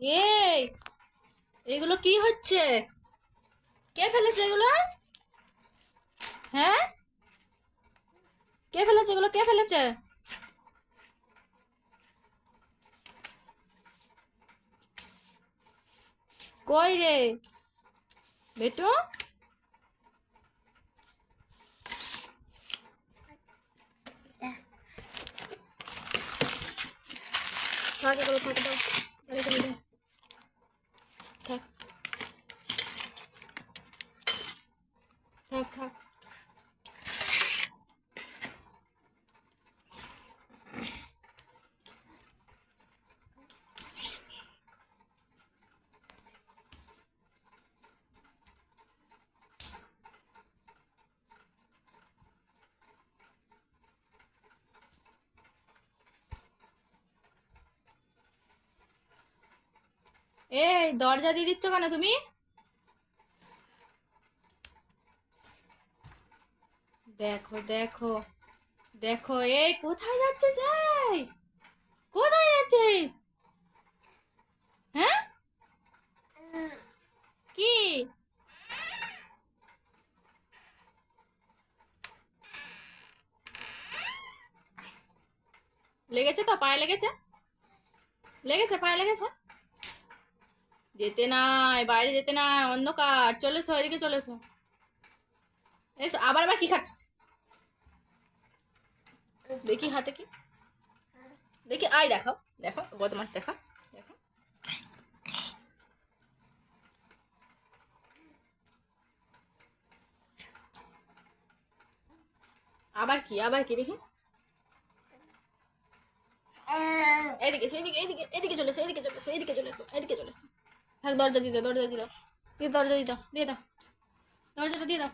এই, এগুলো কি হচ্ছে? কে ফেলেছে এগুলো? হ্যাঁ? কে ফেলেছে এগুলো? কে ফেলেছে? কই রে? বেটু? Okay. এই, দরজা দিয়ে দিচ্ছ কেন তুমি? দেখো দেখো দেখো, এই, কোথায় যাচ্ছিস, এই? কোথায় যাচ্ছিস? হ্যাঁ? কি? লেগেছে তো? পায়ে লেগেছে? লেগেছে, পায়ে লেগেছে? যেতে নাই বাইরে যেতে নাই অন্ধকার চলে এসো এদিকে চলে এসো এসো আবার আবার কি খাচ্ছ? দেখি হাতে কি। দেখি আই দেখো দেখো বদমাস দেখো দেখো আবার কি আবার কি, দেখি। এদিকে এদিকে এদিকে এদিকে চলে এদিকে চলে এদিকে চলে এদিকে চলে এসো থাক, দরজা দিয়ে দাও, দরজা দিয়ে দাও। দিয়ে দরজা দিয়ে দাও দিয়ে দাও। দরজাটা দিয়ে দাও।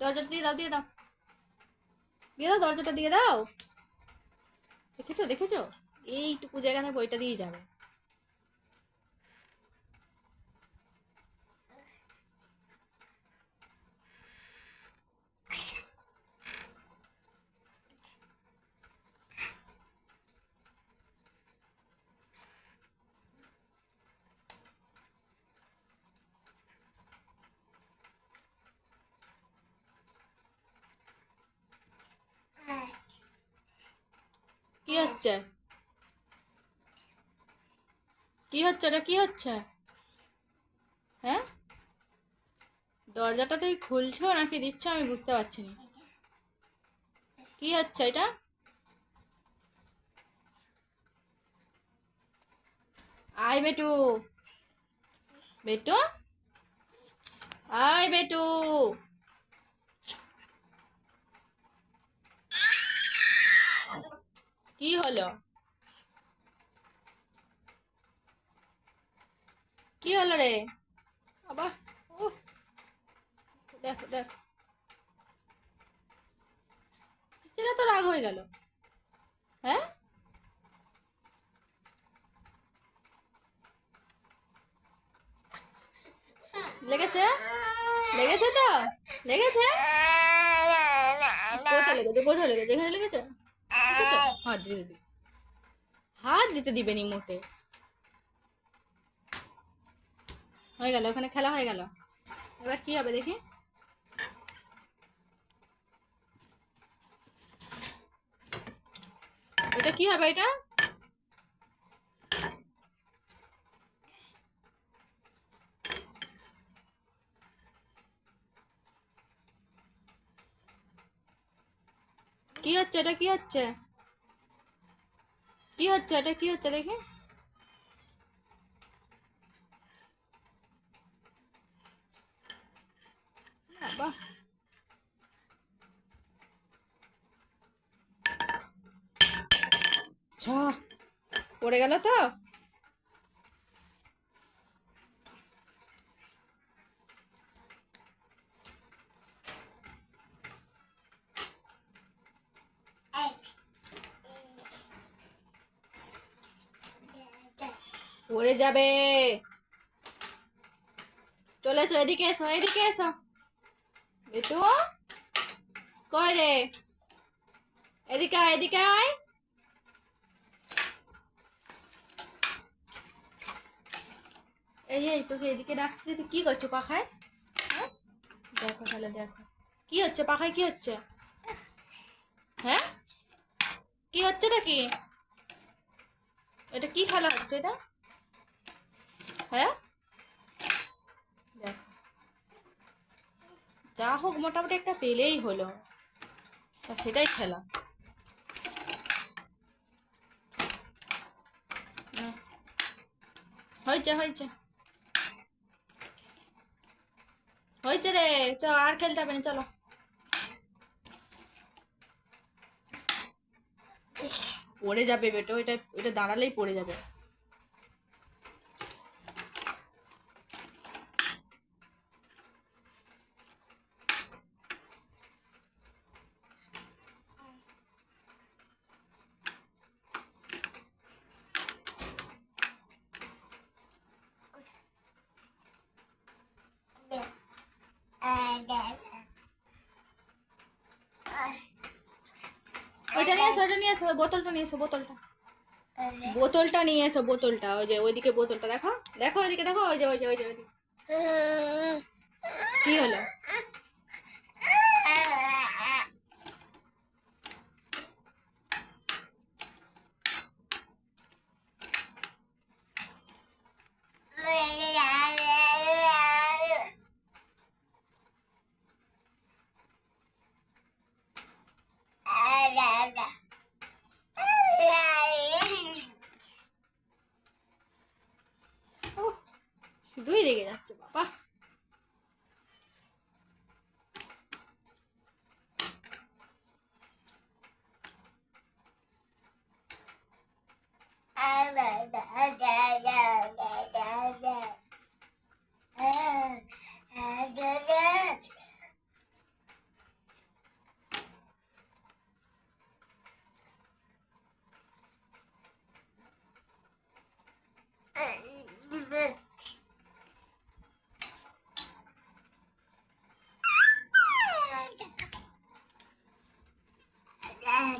দরজাটা দিয়ে দাও দিয়ে দাও। দিয়ে দাও, দরজাটা দিয়ে দাও। দেখেছ দেখেছ? এইটুকু জায়গায় বইটা দিয়ে যাবে কি হচ্ছে? কি হচ্ছে এটা কি হচ্ছে? হ্যাঁ? দরজাটা তুই খুলছো নাকি দিচ্ছ আমি বুঝতে পারছি না। কি হচ্ছে এটা? আয় বেটু। বেটু? আয় বেটু। কি হলো? কি হলো রে? বাবা ও দেখো দেখো। কিসেরা তো রাগ হয়ে গেল? হ্যাঁ? লেগেছে? লেগেছে তো? লেগেছে? কোথায় লেগেছে? কোথায় লেগেছে? লেগেছে লেগেছে? হাত দিতে দিবে। হাত দিতে দিবে নি হয়ে গেল, ওখানে খেলা হয়ে গেল। এবার কি হবে দেখি? এটা কি হবে এটা? কি হচ্ছে এটা, কি হচ্ছে? কি হচ্ছে? এটা কি হচ্ছে দেখি? পড়ে গেল তো? পড়ে যাবে। চলে এসো, এদিকে এসো এদিকে এসো। বেটু কই রে? এদিকে আয় এদিকে আয়। এই এই, তোকে এদিকে ডাকছি তুই কি করছ পাখায়? হ্যাঁ? দেখো তাহলে, দেখো। কি হচ্ছে পাখায়, কি হচ্ছে? হ্যাঁ? কি হচ্ছে এটা কি? এটা কি খেলা হচ্ছে এটা? হ্যাঁ? যা হোক, মোটামুটি একটা পেলেই হলো। তা সেটাই খেলা। হয়েছে হয়েছে। হয়েছে রে। চ আর খেলতে হবে না, চলো। পড়ে যাবে বেটো এটা এটা দাঁড়ালেই পড়ে যাবে ওইটা নিয়ে এসো এটা নিয়ে এসো ওই বোতলটা নিয়ে এসো বোতলটা। বোতলটা নিয়ে এসো বোতলটা ওই যে ওইদিকে বোতলটা দেখো? দেখো ওইদিকে দেখো? ওই যে ওই যে ওই যে ওইদিকে। কি হলো?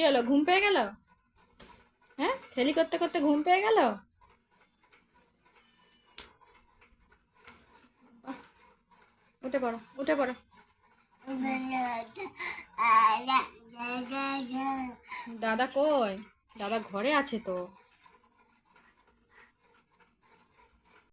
কি হলো? ঘুম পেয়ে গেল? হ্যাঁ? খেলি করতে করতে ঘুম পেয়ে গেল? উঠে পড়ো উঠে পড়ো। দাদা কই? দাদা ঘরে আছে তো।